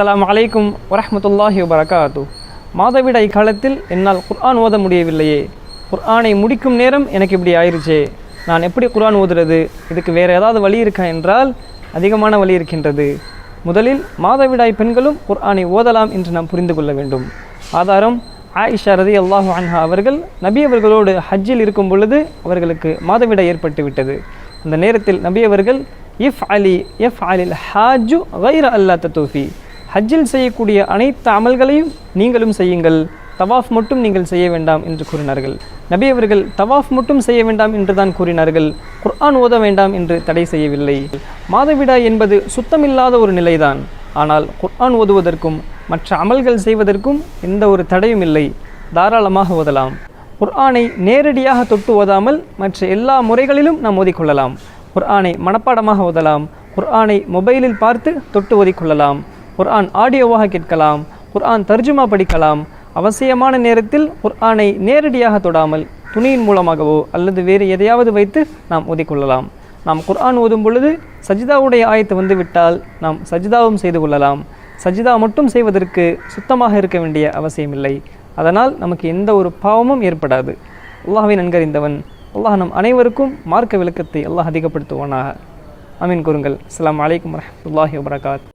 அஸ்லாம் அலைக்கும் வரமத்துல்லாஹி வரகாத்து மாதவிடாய் காலத்தில் என்னால் குர்ஆன் ஓத முடியவில்லையே. குர்ஆனை முடிக்கும் நேரம் எனக்கு இப்படி ஆயிடுச்சே நான் எப்படி குர்ஆன் ஓதுறது? இதுக்கு வேறு ஏதாவது வழி இருக்கா என்றால் அதிகமான வழி இருக்கின்றது. முதலில் மாதவிடாய் பெண்களும் குர்ஆனை ஓதலாம் என்று நாம் புரிந்து கொள்ள வேண்டும். ஆதாரம் ஆயிஷா ரதி அல்லாஹு அன்ஹா அவர்கள் நபி அவர்களோடு ஹஜ்ஜில் இருக்கும் பொழுது அவர்களுக்கு மாதவிடாய் ஏற்பட்டு விட்டது. அந்த நேரத்தில் நபி அவர்கள் இஃப் அலி எஃப் அலில் ஹாஜு வைர அல்லா தத்தூஃபி. ஹஜ்ஜில் செய்யக்கூடிய அனைத்து அமல்களையும் நீங்களும் செய்யுங்கள். தவாஃப் மட்டும் நீங்கள் செய்ய வேண்டாம் என்று கூறினார்கள். நபி அவர்கள் தவாஃப் மட்டும் செய்ய வேண்டாம் என்று தான் கூறினார்கள். குர்ஆன் ஓத வேண்டாம் என்று தடை செய்யவில்லை. மாதவிடா என்பது சுத்தமில்லாத ஒரு நிலைதான். ஆனால் குர்ஆன் ஓதுவதற்கும் மற்ற அமல்கள் செய்வதற்கும் எந்த ஒரு தடையும் இல்லை. தாராளமாக ஓதலாம். குர்ஆனை நேரடியாக தொட்டு ஓதாமல் மற்ற எல்லா முறைகளிலும் நாம் ஓதிக்கொள்ளலாம். குர்ஆனை மனப்பாடமாக ஓதலாம். குர்ஆனை மொபைலில் பார்த்து தொட்டு ஓதிக்கொள்ளலாம். குர்ஆன் ஆடியோவாக கேட்கலாம் குர்ஆன் தர்ஜுமா படிக்கலாம். அவசியமான நேரத்தில் குர்ஆனை நேரடியாக தொடாமல் துணியின் மூலமாகவோ அல்லது வேறு எதையாவது வைத்து நாம் ஓதிக்கொள்ளலாம் நாம் குர்ஆன் ஓதும் பொழுது சஜிதாவுடைய ஆயத்து வந்துவிட்டால் நாம் சஜிதாவும் செய்து கொள்ளலாம். சஜிதா மட்டும் செய்வதற்கு சுத்தமாக இருக்க வேண்டிய அவசியமில்லை. அதனால் நமக்கு எந்த ஒரு பாவமும் ஏற்படாது. அல்லாஹ்வை நன்கறிந்தவன் அல்லாஹ் நம் அனைவருக்கும் மார்க்க விளக்கத்தை அல்லாஹ் அதிகப்படுத்துவானாக. அமீன் கூறுங்கள். அஸ்லாம் வலைக்கம் வரமத்துல்லாஹி வபரகாத்.